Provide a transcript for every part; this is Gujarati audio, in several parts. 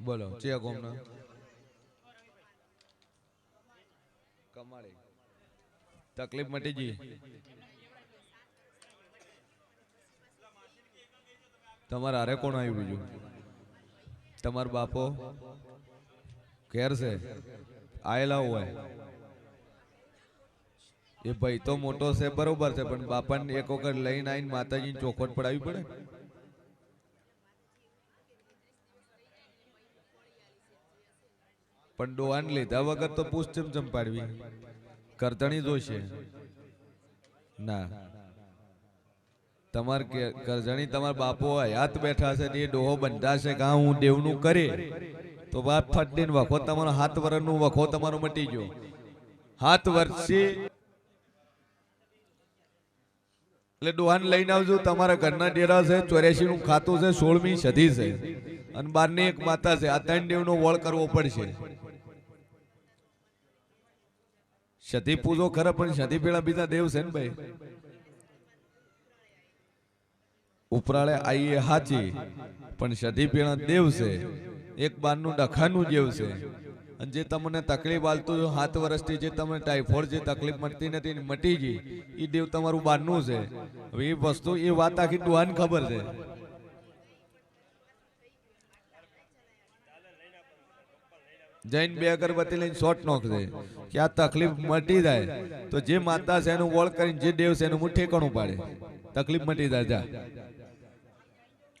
બોલો ચિયા કોમના કમાડે તકલીફ મટી ગઈ. તમારે હારે કોણ આવ્યું બીજું? તમારો બાપો? ઘેર છે? આયેલા હોય. એ ભાઈ તો મોટો છે બરોબર છે પણ બાપાને એક વખત લઈને આવીને માતાજીને ચોખવટ પડાવી પડે. પણ ડોહાન લીધા વગર તો પૂછ ચમ પાડવી કરતણી જોશે. ના. તમાર કરજણી તમાર બાપો હયાત બેઠા છે ને એ ડોહો બંધાશે કે હા દેવનું કરે. તો બાપ ફટીને વખો, તમારો હાથ વરણનું વખો, તમારો મટી ગયો. હાથ વર્ષી એટલે ડોહાન લઈને આવજો, તમારા ઘરના ડેરા છે ચોર્યાસી નું ખાતું છે, સોળમી સદી છે. અને બારની એક માતા છે, આ ત્રણ દેવનો વળ કરવો પડશે. સતી પૂજો ખરા, પણ સતી પેલા બીજા દેવ છે ને ભાઈ? ઉપરાળે આઈએ હાચી, પણ સદી પેલા દેવ છે. એક બારનું ડખાનું જેવ છે. અને જે તમને તકલીફ હાલતું સાત વર્ષથી જે તમને ટાઈફોઇડ જે તકલીફ મળતી નથી મટી ગઈ એ દેવ તમારું બારનું છે. હવે એ વસ્તુ, એ વાત આખી ડુહાન ખબર છે. જૈન બે અગરબત્તી લઈને શોર્ટ નોખશે કે આ તકલીફ મટી જાય, તો જે માતા છે એનું વળ કરીને, જે દેવ છે એનું હું ઠેકાણું પાડે તકલીફ મટી જાય, જા.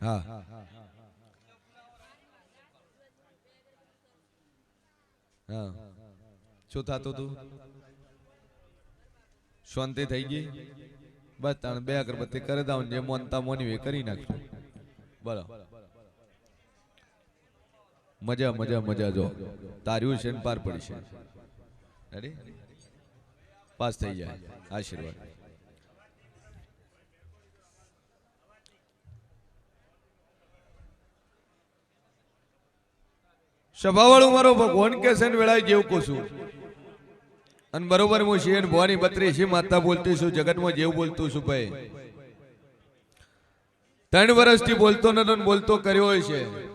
હા. હા. શું થતું તું? શાંતિ થઈ ગઈ? બસ તાણ બે અગરબત્તી કરી દઉં જે મોનતા મોની કરી નાખશું બોલો. મજા મજા મજા જો. તાર્યું છે પાર પડી છે. પાસ થઈ જાય. આશીર્વાદ. સભાવાળું મારો ભગવાન કે છે ને વેળાએ જેવું છું. અને બરોબર હું શિયન ભવાની બત્રી શી માતા બોલતી છું, જગતમાં જેવું બોલતું છું ભાઈ. ત્રણ વર્ષથી બોલતો નતો બોલતો કર્યો હોય છે.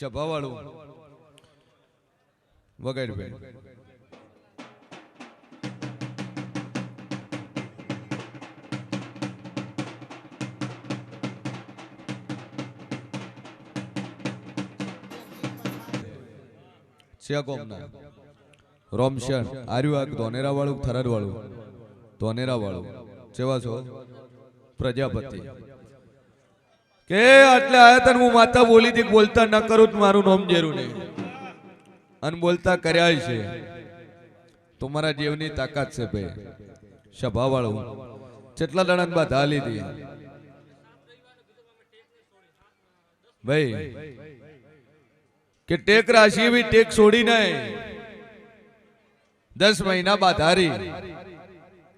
સભાવાળું. વગેરે બેન શિયાકોમના રોમશન આર્યું આ ધોનેરા વાળું થરાદ વાળું વાળું છો? પ્રજાપતિ. કે આટલે આયા તને હું માતા બોલી હતી બોલતા ન કરું તો મારું નામ જેરું નહીં. અને બોલતા કર્યા છે. તો મારા જીવની તાકાત છે ભાઈ. સભા વાળું કેટલા દણાની બાધા લીધી. ભાઈ, કે ટેક રાશિ એવી ટેક છોડી નહીં. દસ મહિના બાધારી.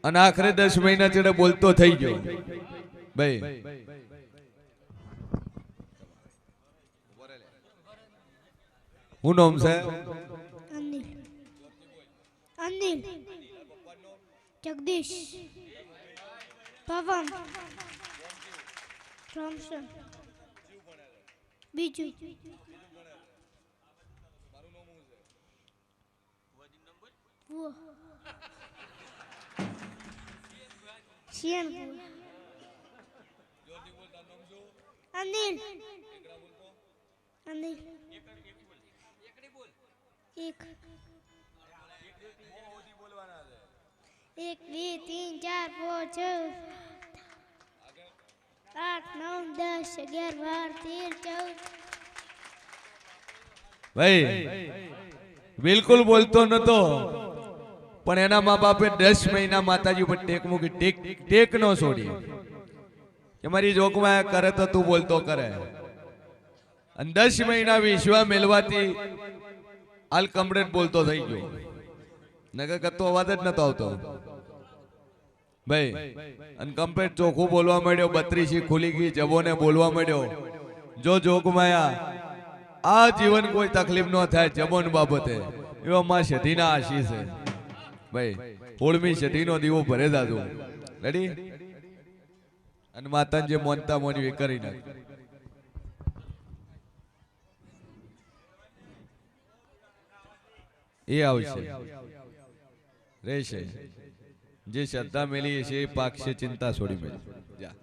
અને આખરે દસ મહિના છેડે બોલતો થઈ ગયો. ભાઈ હું નામ છે અનિલ અનિલ જગદીશ પવન થોમસન બીજું વો. અનિલ અનિલ એક. એક બે ત્રણ ચાર પાંચ છ આઠ નવ દસ અગિયાર બાર તેર ચૌદ. ભાઈ બિલકુલ બોલતો નતો. પણ એના મા બાપે દસ મહિના માતાજી ઉપર ટેક મૂકી ટેક ટેક નો છોડી. કે મારી જોગમાં કરે તો તું બોલતો કરે. અને દસ મહિના વિશ્વા મેલવાથી હાલ કમ્પ્લેટ બોલતો થઈ ગયો. નગર કરતો અવાજ જ નતો આવતો. ભાઈ, અને ચોખ્ખું બોલવા માંડ્યો, બત્રીસી ખુલી ગઈ, જબોને બોલવા માંડ્યો. જો જોગમાયા આ જીવન કોઈ તકલીફ ન થાય જબોન બાબતે. એવા માં સધીના આશીષ છે. ભાઈ હોળમી સદીનો દીવો ભરે દાદુ રેડી અને માતાજી મોનતા મોની કરી નાખ. એ આવશે. રહેશે. જે શ્રદ્ધા મેલી છે એ પાકશે ચિંતા છોડી મેલી જા.